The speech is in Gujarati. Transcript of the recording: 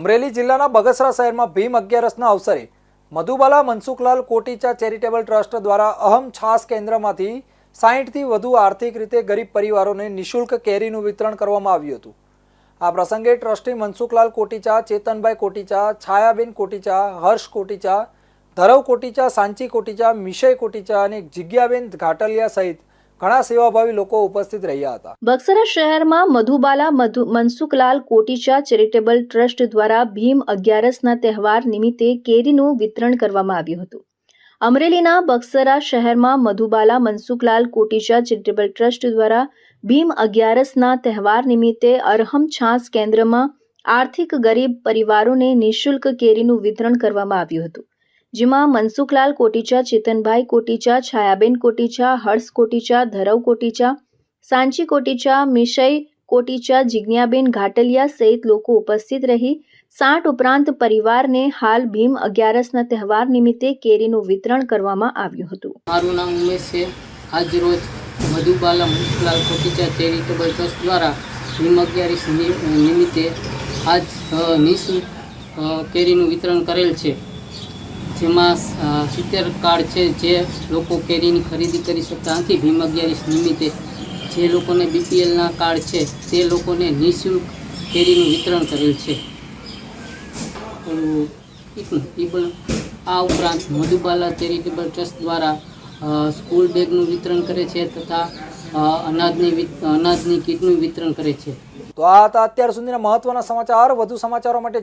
અમરેલી જિલ્લાના બગસરા શહેરમાં ભીમ અગિયારસના અવસરે મધુબાલા મનસુખલાલ કોટીચા ચેરિટેબલ ટ્રસ્ટ દ્વારા અહમ છાસ કેન્દ્રમાંથી સાહીઠથી વધુ આર્થિક રીતે ગરીબ પરિવારોને નિઃશુલ્ક કેરીનું વિતરણ કરવામાં આવ્યું હતું. આ પ્રસંગે ટ્રસ્ટી મનસુખલાલ કોટીચા, ચેતનભાઈ કોટીચા, છાયાબેન કોટીચા, હર્ષ કોટીચા, ધરવ કોટીચા, સાંચી કોટીચા, મિશય કોટીચા અને જિજ્ઞાબેન ઘાટલિયા સહિત ઘણા સેવાભાવી લોકો ઉપસ્થિત રહ્યા હતા. બક્સરા શહેરમાં મધુબાલા મધુ મનસુખલાલ કોટીચા ચેરિટેબલ ટ્રસ્ટ દ્વારા ભીમ અગિયારસના તહેવાર નિમિત્તે કેરીનું વિતરણ કરવામાં આવ્યું હતું. અમરેલીના બક્સરા શહેરમાં મધુબાલા મનસુખલાલ કોટીચા ચેરિટેબલ ટ્રસ્ટ દ્વારા ભીમ અગિયારસના તહેવાર નિમિત્તે અરહમ છાસ કેન્દ્રમાં આર્થિક ગરીબ પરિવારોને નિઃશુલ્ક કેરીનું વિતરણ કરવામાં આવ્યું હતું. જેમાં મનસુખલાલ કોટીચા ચેતનભાઈ કોટીચા છાયાબેન કોટીચા હર્ષ કોટીચા ધરવ કોટીચા સાંચી કોટીચા મિશય કોટીચા જિજ્ઞાબેન ઘાટલિયા સહિત લોકો ઉપસ્થિત રહી સાઠ ઉપરાંત પરિવારને હાલ ભીમ અગિયારસના તહેવાર નિમિત્તે કેરીનું વિતરણ કરવામાં આવ્યું હતું મારું નામ ઉમેશ છે. આજ રોજ મધુબાલા મુખલાલ કોટીચા ચેરિટેબલ ટ્રસ્ટ દ્વારા ભીમ અગિયારસ નિમિત્તે આજ નિઃશુલ્ક કેરીનું વિતરણ કરેલ છે. જેમાં સિત્તેર કાર્ડ છે જે લોકો કેરીની ખરીદી કરી શકતા નથી. ભીમ અગિયારીસ નિમિત્તે જે લોકોને બીપીએલના કાર્ડ છે, તે લોકોને નિઃશુલ્ક કેરીનું વિતરણ કરેલ છે. આ ઉપરાંત મધુબાલા ચેરિટેબલ ટ્રસ્ટ દ્વારા સ્કૂલ બેગનું વિતરણ કરે છે તથા અનાજની અનાજની કીટનું વિતરણ કરે છે. તો આ હતા અત્યાર સુધીના મહત્વના સમાચાર. વધુ સમાચારો માટે